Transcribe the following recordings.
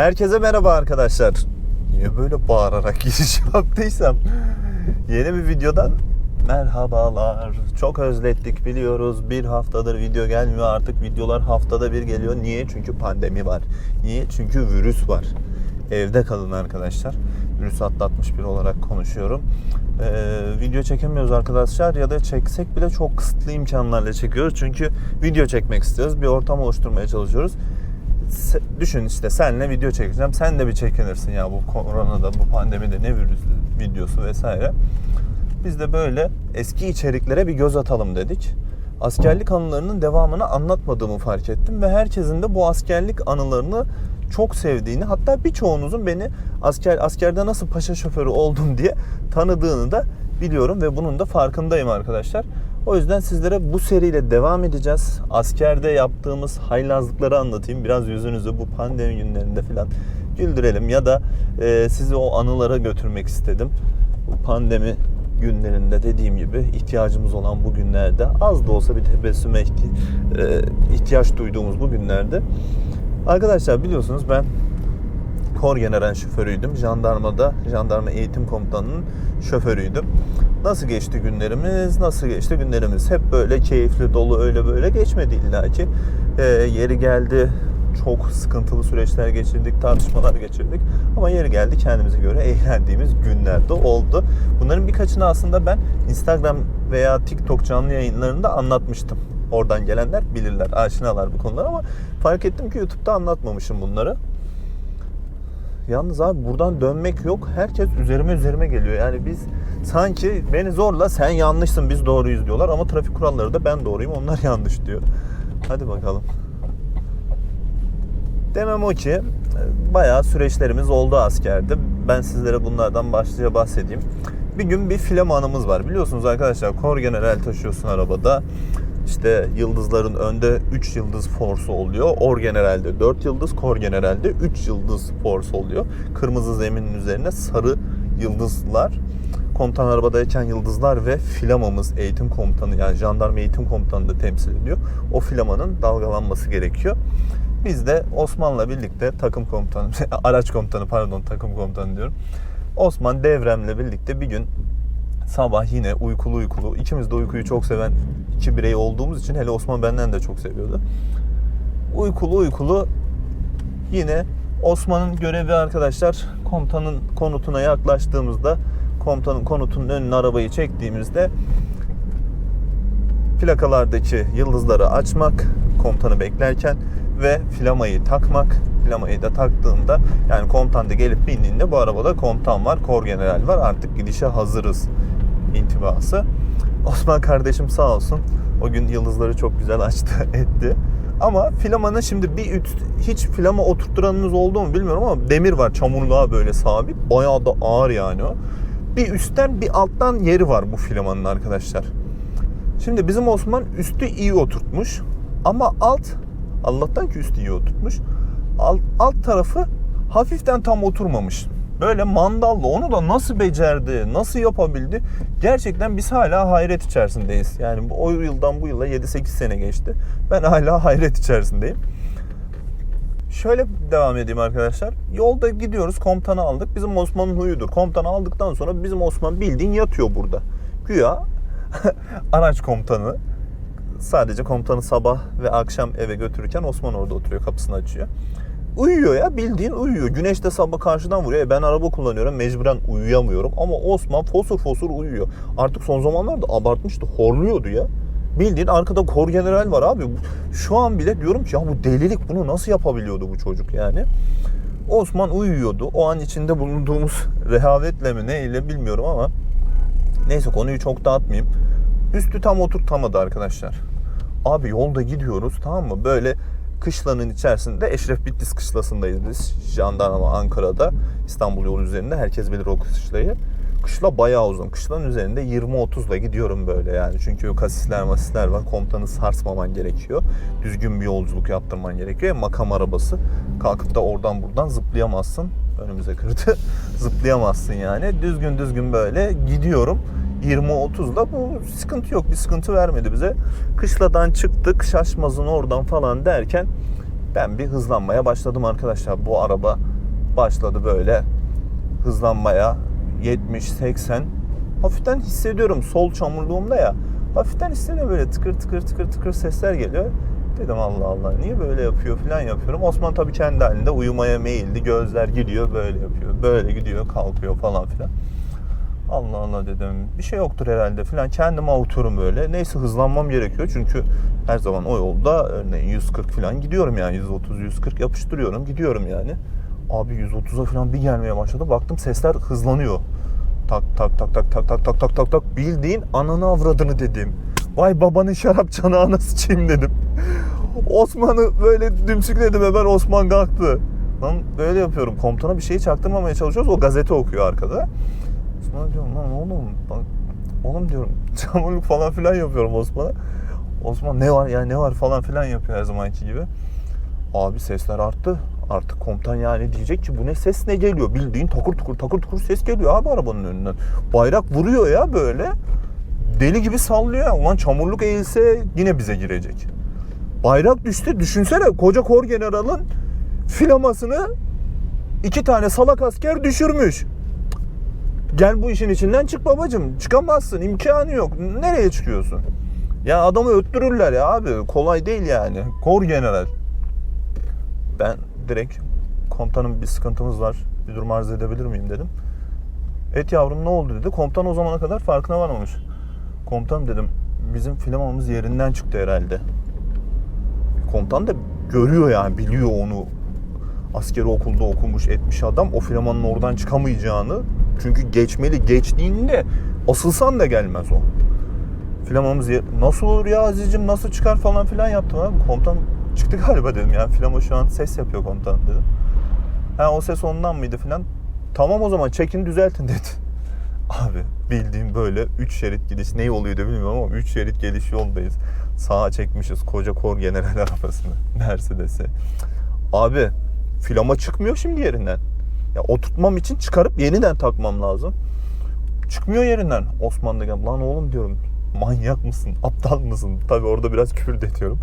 Herkese merhaba arkadaşlar. Niye böyle bağırarak giriş yaptıysam. Yeni bir videodan merhabalar. Çok özlettik biliyoruz. Bir haftadır video gelmiyor artık. Videolar haftada bir geliyor. Niye? Çünkü pandemi var. Niye? Çünkü virüs var. Evde kalın arkadaşlar. Virüs atlatmış biri olarak konuşuyorum. Ee, video çekemiyoruz arkadaşlar ya da çeksek bile çok kısıtlı imkanlarla çekiyoruz. Çünkü video çekmek istiyoruz. Bir ortam oluşturmaya çalışıyoruz düşün işte senle video çekeceğim. Sen de bir çekinirsin ya bu koronada, bu pandemide ne virüs videosu vesaire. Biz de böyle eski içeriklere bir göz atalım dedik. Askerlik anılarının devamını anlatmadığımı fark ettim ve herkesin de bu askerlik anılarını çok sevdiğini hatta birçoğunuzun beni asker askerde nasıl paşa şoförü oldum diye tanıdığını da biliyorum ve bunun da farkındayım arkadaşlar. O yüzden sizlere bu seriyle devam edeceğiz. Askerde yaptığımız haylazlıkları anlatayım. Biraz yüzünüzü bu pandemi günlerinde falan güldürelim ya da e, sizi o anılara götürmek istedim. Bu pandemi günlerinde dediğim gibi ihtiyacımız olan bu günlerde az da olsa bir tebessüme e, ihtiyaç duyduğumuz bu günlerde arkadaşlar biliyorsunuz ben kor general şoförüydüm. Jandarmada, jandarma eğitim komutanının şoförüydüm. Nasıl geçti günlerimiz? Nasıl geçti günlerimiz? Hep böyle keyifli, dolu öyle böyle geçmedi illaki. Ee, yeri geldi çok sıkıntılı süreçler geçirdik, tartışmalar geçirdik. Ama yeri geldi kendimize göre eğlendiğimiz günlerde oldu. Bunların birkaçını aslında ben Instagram veya TikTok canlı yayınlarında anlatmıştım. Oradan gelenler bilirler, aşinalar bu konular ama fark ettim ki YouTube'da anlatmamışım bunları. Yalnız abi buradan dönmek yok. Herkes üzerime üzerime geliyor. Yani biz sanki beni zorla sen yanlışsın biz doğruyuz diyorlar ama trafik kuralları da ben doğruyum onlar yanlış diyor. Hadi bakalım. Demem o ki bayağı süreçlerimiz oldu askerde. Ben sizlere bunlardan başlıca bahsedeyim. Bir gün bir film anımız var. Biliyorsunuz arkadaşlar kor general taşıyorsun arabada. İşte yıldızların önde 3 yıldız force oluyor. Or generalde 4 yıldız, kor generalde 3 yıldız force oluyor. Kırmızı zeminin üzerine sarı yıldızlar. Komutan arabadayken yıldızlar ve filamamız eğitim komutanı yani jandarma eğitim komutanı da temsil ediyor. O filamanın dalgalanması gerekiyor. Biz de Osman'la birlikte takım komutanı, araç komutanı pardon takım komutanı diyorum. Osman Devrem'le birlikte bir gün sabah yine uykulu uykulu ikimiz de uykuyu çok seven iki birey olduğumuz için hele Osman benden de çok seviyordu. Uykulu uykulu yine Osman'ın görevi arkadaşlar komutanın konutuna yaklaştığımızda komutanın konutunun önüne arabayı çektiğimizde plakalardaki yıldızları açmak komutanı beklerken ve flamayı takmak. Flamayı da taktığında yani komutan da gelip bindiğinde bu arabada komutan var, kor general var. Artık gidişe hazırız intibası. Osman kardeşim sağ olsun o gün yıldızları çok güzel açtı etti. Ama flamanın şimdi bir üst hiç flama oturtturanınız oldu mu bilmiyorum ama demir var çamurluğa böyle sabit. Bayağı da ağır yani o. Bir üstten bir alttan yeri var bu flamanın arkadaşlar. Şimdi bizim Osman üstü iyi oturtmuş ama alt Allah'tan ki üstü iyi oturtmuş. Alt, alt tarafı hafiften tam oturmamış. Böyle mandallı onu da nasıl becerdi, nasıl yapabildi? Gerçekten biz hala hayret içerisindeyiz. Yani o yıldan bu yıla 7-8 sene geçti. Ben hala hayret içerisindeyim. Şöyle devam edeyim arkadaşlar. Yolda gidiyoruz komutanı aldık. Bizim Osman'ın huyudur. Komutanı aldıktan sonra bizim Osman bildiğin yatıyor burada. Güya araç komutanı sadece komutanı sabah ve akşam eve götürürken Osman orada oturuyor kapısını açıyor. Uyuyor ya bildiğin uyuyor. Güneş de sabah karşıdan vuruyor. E ben araba kullanıyorum mecburen uyuyamıyorum. Ama Osman fosur fosur uyuyor. Artık son zamanlarda abartmıştı. Horluyordu ya. Bildiğin arkada kor general var abi. Şu an bile diyorum ki ya bu delilik bunu nasıl yapabiliyordu bu çocuk yani. Osman uyuyordu. O an içinde bulunduğumuz rehavetle mi neyle bilmiyorum ama neyse konuyu çok dağıtmayayım. Üstü tam oturtamadı arkadaşlar. Abi yolda gidiyoruz tamam mı? Böyle kışlanın içerisinde Eşref Bitlis kışlasındayız biz. Jandarma Ankara'da İstanbul yolu üzerinde. Herkes bilir o kışlayı. Kışla bayağı uzun. Kışlanın üzerinde 20-30'la gidiyorum böyle yani. Çünkü kasisler masisler var. Komutanı sarsmaman gerekiyor. Düzgün bir yolculuk yaptırman gerekiyor. Makam arabası. Kalkıp da oradan buradan zıplayamazsın. Önümüze kırdı. zıplayamazsın yani. Düzgün düzgün böyle gidiyorum. 20-30'da bu sıkıntı yok. Bir sıkıntı vermedi bize. Kışladan çıktık. Şaşmazın oradan falan derken Ben bir hızlanmaya başladım arkadaşlar. Bu araba başladı böyle hızlanmaya 70-80 hafiften hissediyorum sol çamurluğumda ya hafiften hissediyorum böyle tıkır tıkır tıkır tıkır sesler geliyor. Dedim Allah Allah niye böyle yapıyor falan yapıyorum. Osman tabii kendi halinde uyumaya meyildi. Gözler gidiyor böyle yapıyor. Böyle gidiyor kalkıyor falan filan. Allah Allah dedim. Bir şey yoktur herhalde falan. Kendime avuturum böyle. Neyse hızlanmam gerekiyor. Çünkü her zaman o yolda örneğin 140 falan gidiyorum yani. 130-140 yapıştırıyorum. Gidiyorum yani. Abi 130'a falan bir gelmeye başladı. Baktım sesler hızlanıyor. Tak tak tak tak tak tak tak tak tak tak. Bildiğin ananı avradını dedim. Vay babanın şarap çanağı nasıl çim dedim. Osman'ı böyle dümsükledim hemen Osman kalktı. Lan böyle yapıyorum. Komutana bir şeyi çaktırmamaya çalışıyoruz. O gazete okuyor arkada. Osman diyorum lan oğlum bak oğlum diyorum çamurluk falan filan yapıyorum Osman'a. Osman ne var ya ne var falan filan yapıyor her zamanki gibi. Abi sesler arttı. Artık komutan yani diyecek ki bu ne ses ne geliyor? Bildiğin takır tukur takır tukur ses geliyor abi arabanın önünden. Bayrak vuruyor ya böyle. Deli gibi sallıyor. Ulan çamurluk eğilse yine bize girecek. Bayrak düştü. Düşünsene koca kor generalın filamasını iki tane salak asker düşürmüş. Gel bu işin içinden çık babacım. Çıkamazsın. imkanı yok. Nereye çıkıyorsun? Ya adamı öttürürler ya abi. Kolay değil yani. Kor general. Ben direkt komutanım bir sıkıntımız var. Bir durum arz edebilir miyim dedim. Et yavrum ne oldu dedi. Komutan o zamana kadar farkına varmamış. Komutan dedim bizim filamamız yerinden çıktı herhalde. Komutan da görüyor yani biliyor onu. Askeri okulda okumuş etmiş adam o filamanın oradan çıkamayacağını. Çünkü geçmeli geçtiğinde asılsan da gelmez o. Filamamız yer... Nasıl olur ya Aziz'cim nasıl çıkar falan filan yaptım abi. Komutan çıktı galiba dedim yani filama şu an ses yapıyor komutan dedim. Ha o ses ondan mıydı filan. Tamam o zaman çekin düzeltin dedi. Abi bildiğim böyle 3 şerit gidiş ne oluyordu bilmiyorum ama 3 şerit geliş yoldayız. Sağa çekmişiz koca kor general arabasını Mercedes'i. Abi filama çıkmıyor şimdi yerinden. Ya oturtmam için çıkarıp yeniden takmam lazım. Çıkmıyor yerinden. Osman da gel. Lan oğlum diyorum manyak mısın? Aptal mısın? Tabi orada biraz küfür ediyorum.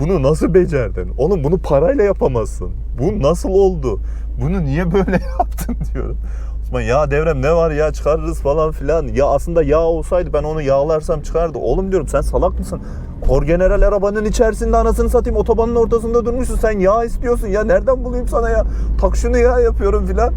Bunu nasıl becerdin? Oğlum bunu parayla yapamazsın. Bu nasıl oldu? Bunu niye böyle yaptın diyorum. Osman ya devrem ne var ya çıkarırız falan filan. Ya aslında yağ olsaydı ben onu yağlarsam çıkardı. Oğlum diyorum sen salak mısın? Kor General arabanın içerisinde anasını satayım otobanın ortasında durmuşsun. Sen yağ istiyorsun ya nereden bulayım sana ya? Tak şunu ya yapıyorum filan.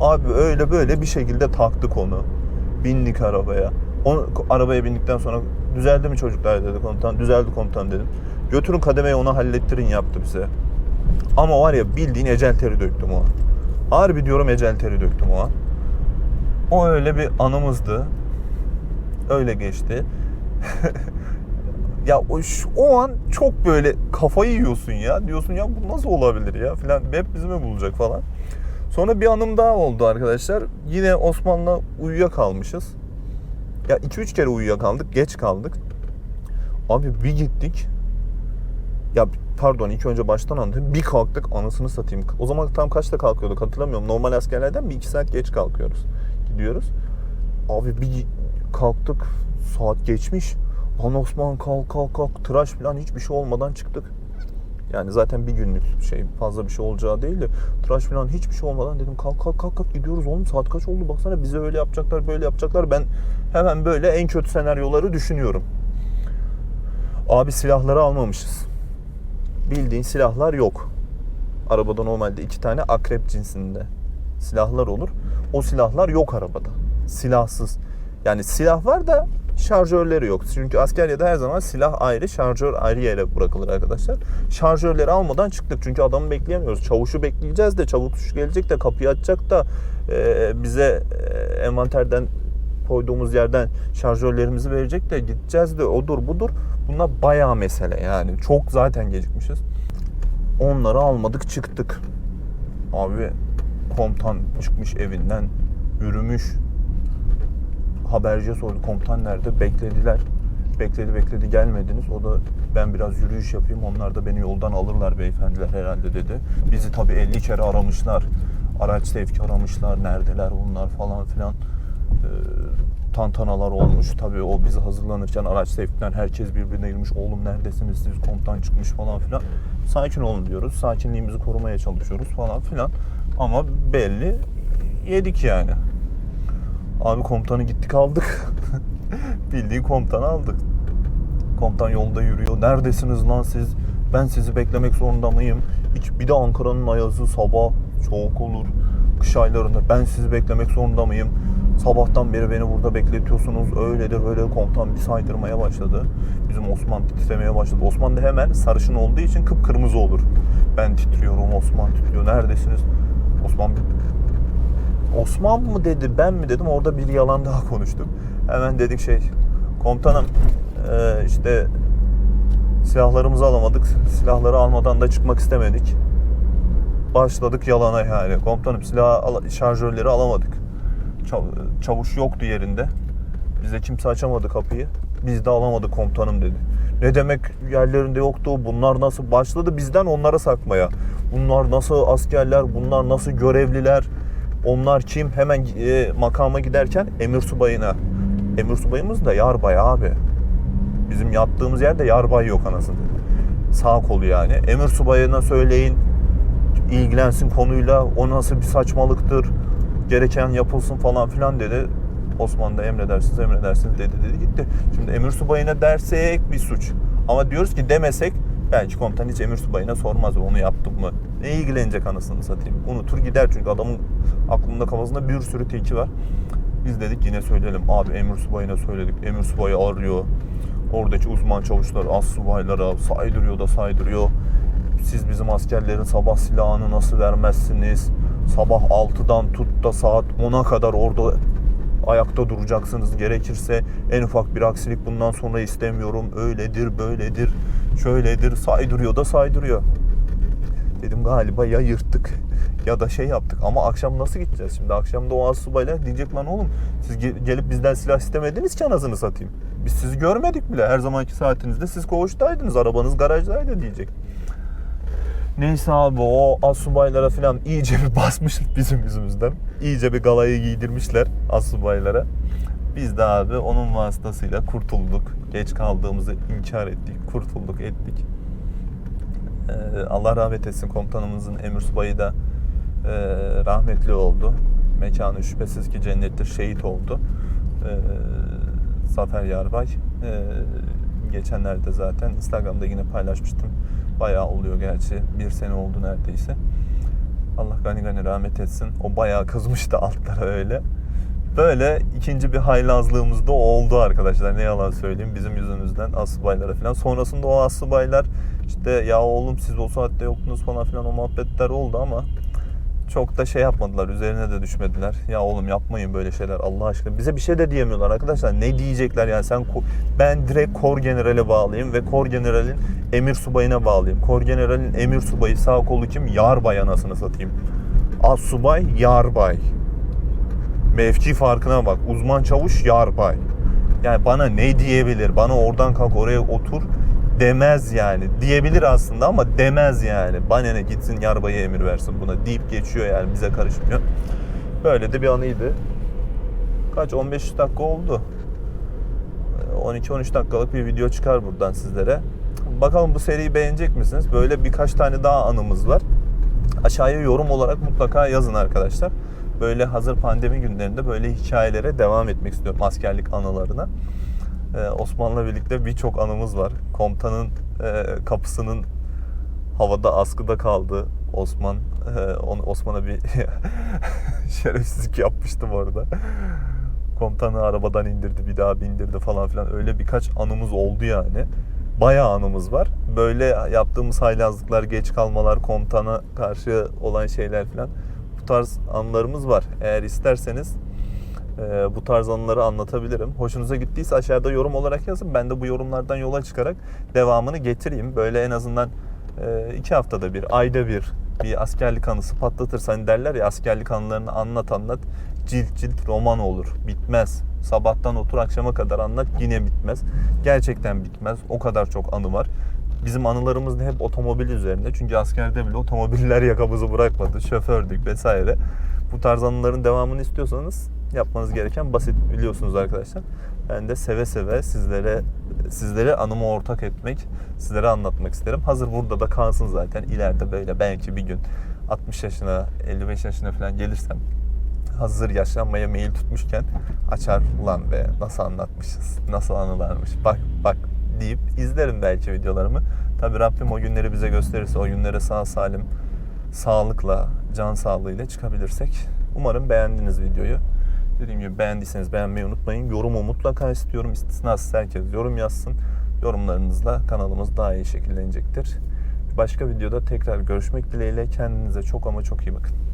Abi öyle böyle bir şekilde taktık onu. Bindik arabaya. Onu, arabaya bindikten sonra düzeldi mi çocuklar dedi komutan. Düzeldi komutan dedim. Götürün kademeyi ona hallettirin yaptı bize. Ama var ya bildiğin ecel teri döktüm o an. Harbi diyorum ecel teri döktüm o. O öyle bir anımızdı. Öyle geçti. ya o, şu- o an çok böyle kafayı yiyorsun ya. Diyorsun ya bu nasıl olabilir ya filan. Hep bizi mi bulacak falan. Sonra bir anım daha oldu arkadaşlar. Yine Osman'la uyuyakalmışız. Ya 2-3 kere uyuyakaldık. Geç kaldık. Abi bir gittik. Ya pardon ilk önce baştan anlatayım. Bir kalktık anasını satayım. O zaman tam kaçta kalkıyorduk hatırlamıyorum. Normal askerlerden bir iki saat geç kalkıyoruz. Gidiyoruz. Abi bir kalktık. Saat geçmiş. Lan Osman kalk kalk kalk. Tıraş falan hiçbir şey olmadan çıktık. Yani zaten bir günlük şey fazla bir şey olacağı değil de tıraş falan hiçbir şey olmadan dedim kalk kalk kalk kalk gidiyoruz oğlum saat kaç oldu baksana bize öyle yapacaklar böyle yapacaklar ben hemen böyle en kötü senaryoları düşünüyorum. Abi silahları almamışız. Bildiğin silahlar yok. Arabada normalde iki tane akrep cinsinde silahlar olur. O silahlar yok arabada. Silahsız. Yani silah var da şarjörleri yok. Çünkü askeriyede her zaman silah ayrı, şarjör ayrı yere bırakılır arkadaşlar. Şarjörleri almadan çıktık. Çünkü adamı bekleyemiyoruz. Çavuşu bekleyeceğiz de çavuş gelecek de kapıyı açacak da e, bize e, envanterden koyduğumuz yerden şarjörlerimizi verecek de gideceğiz de odur budur. Bunlar bayağı mesele yani. Çok zaten gecikmişiz. Onları almadık çıktık. Abi komutan çıkmış evinden yürümüş. Haberciye sordu komutan nerede? Beklediler. Bekledi bekledi gelmediniz. O da ben biraz yürüyüş yapayım. Onlar da beni yoldan alırlar beyefendiler herhalde dedi. Bizi tabii 50 kere aramışlar. Araç sevki aramışlar. Neredeler bunlar falan filan. Ee, tantanalar olmuş. Tabii o bizi hazırlanırken araç sevkten herkes birbirine girmiş. Oğlum neredesiniz siz komutan çıkmış falan filan. Sakin olun diyoruz. Sakinliğimizi korumaya çalışıyoruz falan filan. Ama belli yedik yani. Abi komutanı gittik aldık. Bildiğin komutanı aldık. Komutan yolda yürüyor. Neredesiniz lan siz? Ben sizi beklemek zorunda mıyım? Hiç bir de Ankara'nın ayazı sabah soğuk olur. Kış aylarında ben sizi beklemek zorunda mıyım? Sabahtan beri beni burada bekletiyorsunuz. Öyledir böyle komutan bir saydırmaya başladı. Bizim Osman titremeye başladı. Osman da hemen sarışın olduğu için kıpkırmızı olur. Ben titriyorum, Osman titriyor. Neredesiniz? Osman Osman mı dedi ben mi dedim orada bir yalan daha konuştuk. Hemen dedik şey komutanım eee, işte silahlarımızı alamadık. Silahları almadan da çıkmak istemedik. Başladık yalana yani. Komutanım silah şarjörleri alamadık. Çav- Çavuş yoktu yerinde. Bize kimse açamadı kapıyı. Biz de alamadık komutanım dedi. Ne demek yerlerinde yoktu? Bunlar nasıl başladı bizden onlara sakmaya. Bunlar nasıl askerler? Bunlar nasıl görevliler? Onlar kim? Hemen e, makama giderken emir subayına. Emir subayımız da yarbay abi. Bizim yattığımız yerde yarbay yok anasını. Sağ kolu yani. Emir subayına söyleyin ilgilensin konuyla. O nasıl bir saçmalıktır. Gereken yapılsın falan filan dedi. Osman da emredersiniz emredersiniz dedi dedi gitti. Şimdi emir subayına dersek bir suç. Ama diyoruz ki demesek belki komutan hiç emir subayına sormaz onu yaptım mı. Ne ilgilenecek anasını satayım. Unutur gider çünkü adamın aklında kafasında bir sürü tilki var. Biz dedik yine söyleyelim. Abi emir subayına söyledik. Emir subayı arıyor. Oradaki uzman çavuşlar az subaylara saydırıyor da saydırıyor. Siz bizim askerlerin sabah silahını nasıl vermezsiniz? Sabah 6'dan tut da saat 10'a kadar orada ayakta duracaksınız. Gerekirse en ufak bir aksilik bundan sonra istemiyorum. Öyledir, böyledir, şöyledir. Saydırıyor da saydırıyor. Dedim galiba ya yırttık ya da şey yaptık. Ama akşam nasıl gideceğiz? Şimdi akşam da o asubaylar diyecek lan oğlum siz ge- gelip bizden silah istemediniz ki anasını satayım. Biz sizi görmedik bile. Her zamanki saatinizde siz koğuştaydınız. Arabanız garajdaydı diyecek. Neyse abi o asubaylara falan iyice bir basmış bizim yüzümüzden. İyice bir galayı giydirmişler asubaylara. Biz de abi onun vasıtasıyla kurtulduk. Geç kaldığımızı inkar ettik, kurtulduk ettik. Ee, Allah rahmet etsin komutanımızın emir subayı da e, rahmetli oldu. Mekanı şüphesiz ki cennettir, şehit oldu. Ee, Zafer Yarbay. Ee, geçenlerde zaten Instagram'da yine paylaşmıştım. Bayağı oluyor gerçi. Bir sene oldu neredeyse. Allah gani gani rahmet etsin. O bayağı kızmıştı altlara öyle. Böyle ikinci bir haylazlığımız da oldu arkadaşlar. Ne yalan söyleyeyim bizim yüzümüzden asubaylara falan. Sonrasında o asubaylar işte ya oğlum siz o saatte yoktunuz falan filan o muhabbetler oldu ama çok da şey yapmadılar. Üzerine de düşmediler. Ya oğlum yapmayın böyle şeyler Allah aşkına. Bize bir şey de diyemiyorlar arkadaşlar. Ne diyecekler yani sen ben direkt kor generale bağlayayım ve kor generalin emir subayına bağlayayım. Kor generalin emir subayı sağ kolu kim? Yarbay anasını satayım. Az subay yarbay. Mevki farkına bak. Uzman çavuş yarbay. Yani bana ne diyebilir? Bana oradan kalk oraya otur demez yani. Diyebilir aslında ama demez yani. Bana ne gitsin yarbaya emir versin buna deyip geçiyor yani bize karışmıyor. Böyle de bir anıydı. Kaç 15 dakika oldu. 12-13 dakikalık bir video çıkar buradan sizlere. Bakalım bu seriyi beğenecek misiniz? Böyle birkaç tane daha anımız var. Aşağıya yorum olarak mutlaka yazın arkadaşlar. Böyle hazır pandemi günlerinde böyle hikayelere devam etmek istiyorum askerlik anılarına. Ee, Osman'la birlikte birçok anımız var. Komutanın e, kapısının havada askıda kaldı. Osman e, Osman'a bir şerefsizlik yapmıştım orada. Komutanı arabadan indirdi, bir daha bindirdi falan filan. Öyle birkaç anımız oldu yani. Bayağı anımız var. Böyle yaptığımız haylazlıklar, geç kalmalar, komutana karşı olan şeyler falan. Bu tarz anılarımız var. Eğer isterseniz e, bu tarz anıları anlatabilirim. Hoşunuza gittiyse aşağıda yorum olarak yazın. Ben de bu yorumlardan yola çıkarak devamını getireyim. Böyle en azından e, iki haftada bir, ayda bir bir askerlik anısı patlatırsan hani derler ya askerlik anılarını anlat anlat cilt cilt roman olur. Bitmez. Sabahtan otur akşama kadar anlat yine bitmez. Gerçekten bitmez. O kadar çok anı var. Bizim anılarımız da hep otomobil üzerinde. Çünkü askerde bile otomobiller yakamızı bırakmadı. Şofördük vesaire. Bu tarz anıların devamını istiyorsanız Yapmanız gereken basit biliyorsunuz arkadaşlar. Ben de seve seve sizlere sizlere anımı ortak etmek, sizlere anlatmak isterim. Hazır burada da kalsın zaten. İleride böyle belki bir gün 60 yaşına, 55 yaşına falan gelirsem hazır yaşlanmaya meyil tutmuşken açar ulan be nasıl anlatmışız, nasıl anılarmış, bak bak deyip izlerim belki videolarımı. Tabi Rabbim o günleri bize gösterirse, o günlere sağ salim, sağlıkla, can sağlığıyla çıkabilirsek. Umarım beğendiniz videoyu. Dediğim gibi beğendiyseniz beğenmeyi unutmayın. Yorumu mutlaka istiyorum. İstisnasız herkes yorum yazsın. Yorumlarınızla kanalımız daha iyi şekillenecektir. Başka videoda tekrar görüşmek dileğiyle. Kendinize çok ama çok iyi bakın.